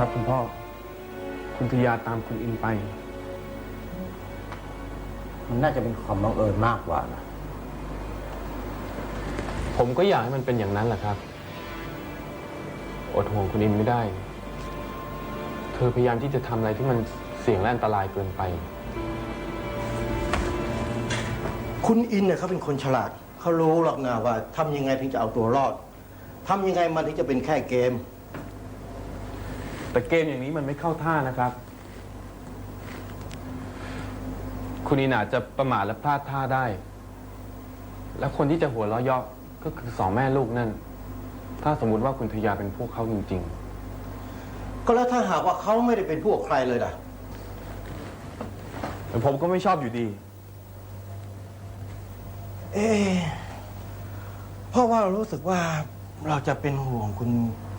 ครับ คุณพ่อ คุณทยาตามคุณอินไป มันน่าจะเป็นความบังเอิญมากกว่านะ ผมก็อยากให้มันเป็นอย่างนั้นแหละครับ อดห่วงคุณอินไม่ได้ เธอพยายามที่จะทำอะไรที่มันเสี่ยงและอันตรายเกินไป คุณอินเนี่ยเขาเป็นคนฉลาด เขารู้หรอกนะว่าทำยังไงถึงจะเอาตัวรอดทำยังไงมันถึงจะเป็นแค่เกม แต่เกมอย่างนี้มันไม่เข้าท่านะครับ คุณอินอาจจะประมาทและพลาดท่าได้ และคนที่จะหัวเราะเยาะก็คือสองแม่ลูกนั่น ถ้าสมมุติว่าคุณทยาเป็นพวกเขาจริง ก็แล้วถ้าหากว่าเขาไม่ได้เป็นพวกใครเลยนะๆ แต่ผมก็ไม่ชอบอยู่ดี เอ๊ะเพราะว่าเรารู้สึกว่าเราจะเป็นห่วงคุณ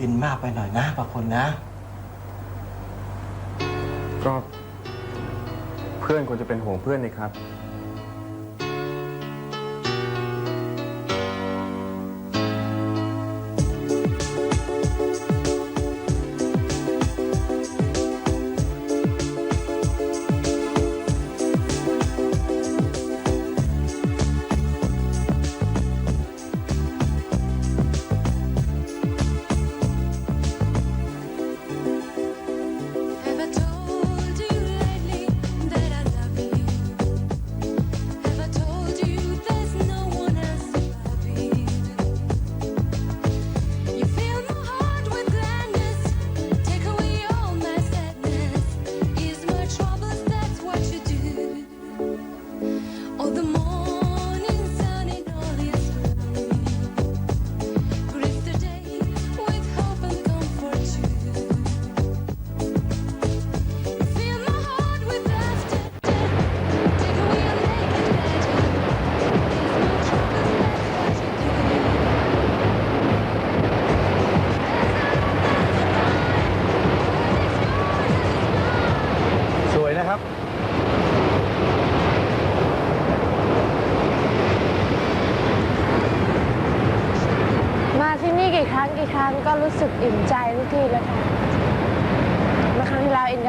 อินมากไปหน่อยนะบางคนนะ ก็เพื่อนควรจะเป็นห่วงเพื่อนนี่ครับ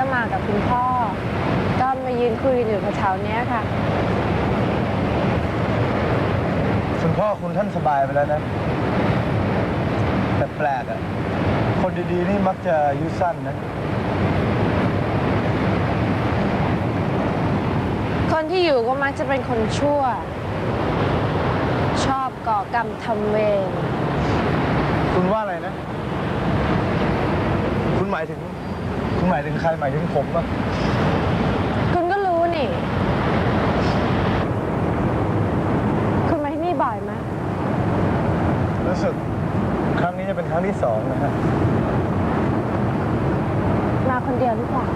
ก็มากับคุณพ่อ ก็มายืนคุยกันอยู่แถวๆเนี้ยค่ะ คุณพ่อคุณท่านสบายไปแล้วนะ แต่แปลกอะคนดีๆนี่มักจะอายุสั้นนะ คนที่อยู่ก็มักจะเป็นคนชั่ว ชอบก่อกรรมทำเวรคุณว่าอะไรนะ คุณหมายถึง คุณหมายถึงใครหมายถึงผมปะคุณก็รู้นี่ คุณมาที่นี่บ่อยไหมรู้สึกครั้งนี้จะเป็นครั้งที่สองนะฮะ มาคนเดียวหรือเปล่า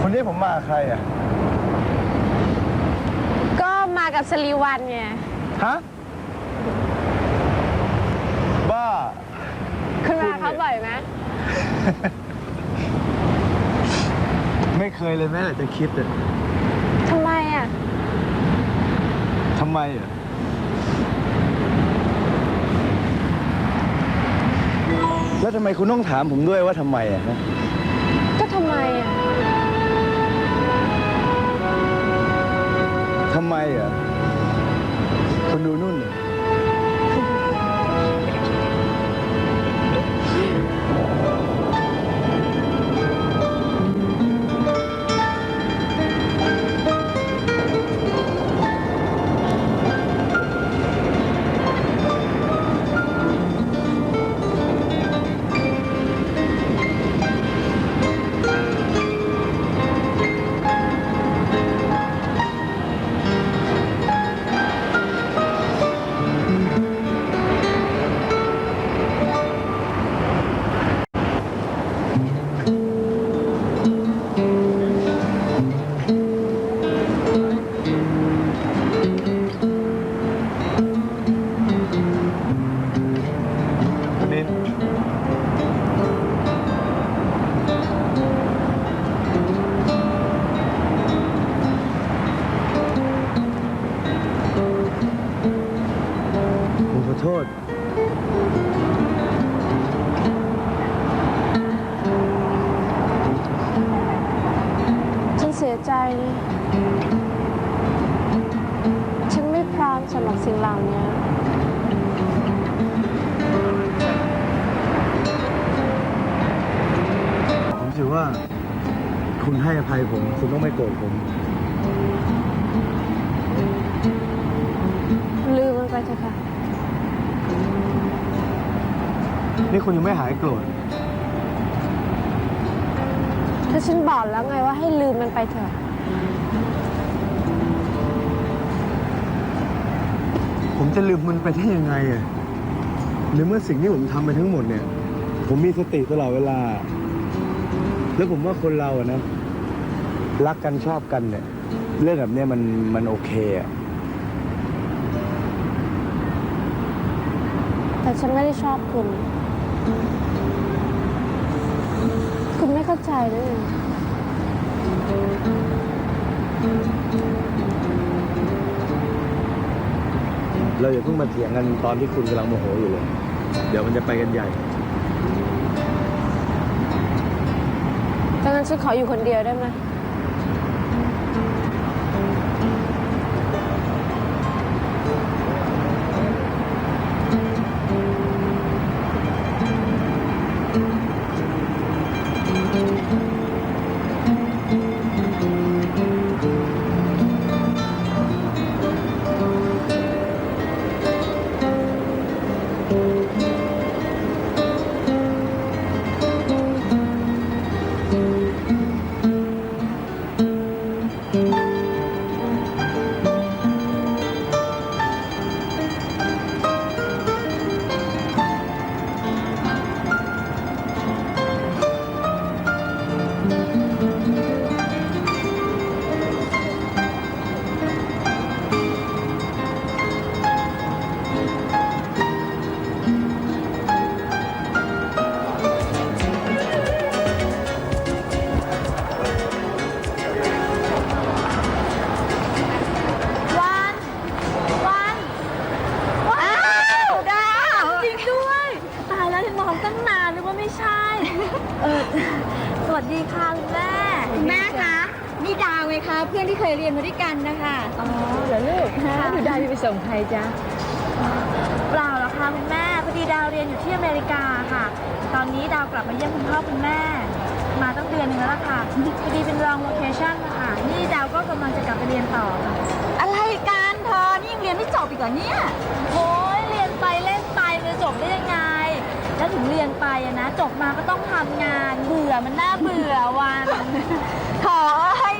คนนี้ผมมากับใครอะก็มากับสลีวันไง ฮะ บ้า คุณมาเขาบ่อยไหม ไม่เคยเลยแม้แต่จะคิดอะทำไมอะ ทำไมอะแล้วทำไมคุณต้องถามผมด้วยว่าทำไมอะฮะก็ทำไมอะ ทำไมอะคุณดูนู่น ใจ ฉันไม่พร้อมสำหรับสิ่งเหล่านี้ผมถือว่า คุณให้อภัยผม คุณต้องไม่โกรธผม ลืมมันไปเถอะค่ะ นี่คุณยังไม่หายโกรธ ถ้าฉันบอกแล้วไงว่าให้ลืมมันไปเถอะ ผมจะลืมมันไปได้ยังไงอะในเมื่อสิ่งที่ผมทำไปทั้งหมดเนี่ย ผมมีสติตลอดเวลา แล้วผมว่าคนเราอะนะ รักกันชอบกันเนี่ย เรื่องแบบเนี้ยมันมันโอเคอะแต่ฉันไม่ได้ชอบคุณคุณ ไม่เข้าใจด้วยเราอย่าเพิ่งมาเถียงกันตอนที่คุณกำลังโมโหอยู่เลย เดี๋ยวมันจะไปกันใหญ่ดังนั้นฉันขออยู่คนเดียวได้ไหม นี่ดาวไงคะ เพื่อนที่เคยเรียนมาด้วยกันนะคะอ๋อเหรอลูกฮะหนูดาวจะไปส่งใครจ๊ะเปล่าหรอกค่ะคุณแม่พอดีดาวเรียนอยู่ที่อเมริกาค่ะ ตอนนี้ดาวกลับมาเยี่ยมคุณพ่อคุณแม่ มาตั้งเดือนหนึงแล้วล่ะค่ะพอดีเป็นรองโลเคชั่นนะคะนี่ดาวก็กำลังจะกลับไปเรียนต่อค่ะอะไรกันเธอนี่ยังเรียนไม่จบอีกเหรอเนี่ยโอ้ยเรียนไปเล่นไปมันจะจบได้ยังไง แล้วถึงเรียนไปอะนะจบมาก็ต้องทำงานเบื่อมันน่าเบื่อวัน ขอให้นี่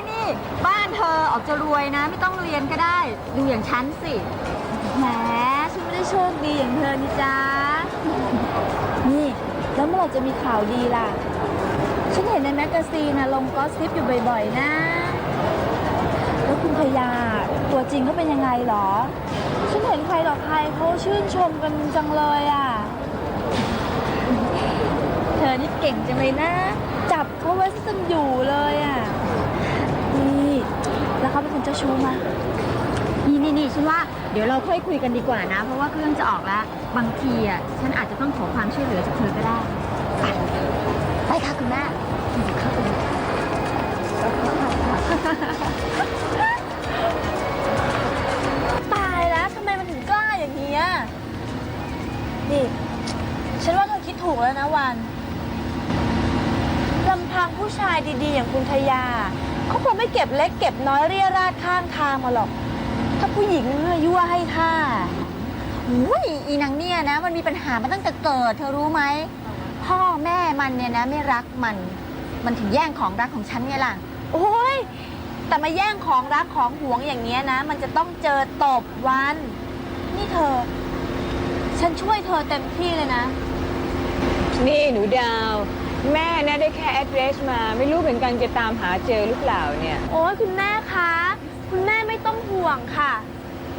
บ้านเธอออกจะรวยนะ ไม่ต้องเรียนก็ได้ ดูอย่างฉันสิแหมฉันไม่ได้โชคดีอย่างเธอนี่จ้านี่ แล้วเมื่อไหร่จะมีข่าวดีล่ะ ฉันเห็นในแมกกาซีนนะลงก็อสซิปอยู่บ่อยๆนะ แล้วคุณพยาตัวจริงเขาเป็นยังไงหรอ ฉันเห็นใครต่อใครเขาชื่นชมกันจังเลยอะ เธอนี่เก่งจังเลยนะ จับเขาไว้จนอยู่เลยอะ นี่แล้วเขาเป็นคนเจ้าชู้มานี่นี่นี่ฉันว่าเดี๋ยวเราค่อยคุยกันดีกว่านะ เพราะว่าเครื่องจะออกแล้วบางทีอะฉันอาจจะต้องขอความช่วยเหลือจากเธอก็ได้ไปไปค่ะคุณแม่เข้าไปตายแล้วทำไมมันถึงกล้าอย่างนี้ยนี่ฉันว่าเธอคิดถูกแล้วนะวันลำพังผู้ชายดีๆ อย่างคุณทยา ไม่เก็บเล็กเก็บน้อยเรียราดข้างทางมาหรอก ถ้าผู้หญิงเมื่อยั่วให้ท่าอุ้ยอีนางเนี่ยนะ มันมีปัญหามาตั้งแต่เกิด เธอรู้ไหม พ่อแม่มันเนี่ยนะ ไม่รักมัน มันถึงแย่งของรักของฉันเนี่ยล่ะ โอ้ยแต่มาแย่งของรักของหวงอย่างเงี้ยนะ มันจะต้องเจอตบวัน นี่เธอ ฉันช่วยเธอเต็มที่เลยนะ นี่หนูดาว แม่นะได้แค่ address มา ไม่รู้เหมือนกันจะตามหาเจอหรือเปล่าเนี่ย โอ้ยคุณแม่คะ คุณแม่ไม่ต้องห่วงค่ะ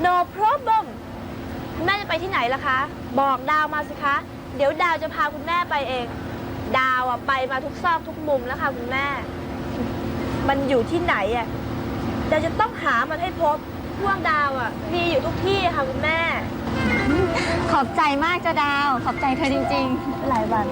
no problem คุณแม่จะไปที่ไหนล่ะคะ บอกดาวมาสิคะ เดี๋ยวดาวจะพาคุณแม่ไปเอง ดาวอะไปมาทุกซอกทุกมุมแล้วค่ะคุณแม่ มันอยู่ที่ไหนอะดาวจะต้องหามันให้พบพวกดาวอะมีอยู่ทุกที่ค่ะคุณแม่ ขอบใจมากจ้าดาว ขอบใจเธอจริง ๆ หลายวัน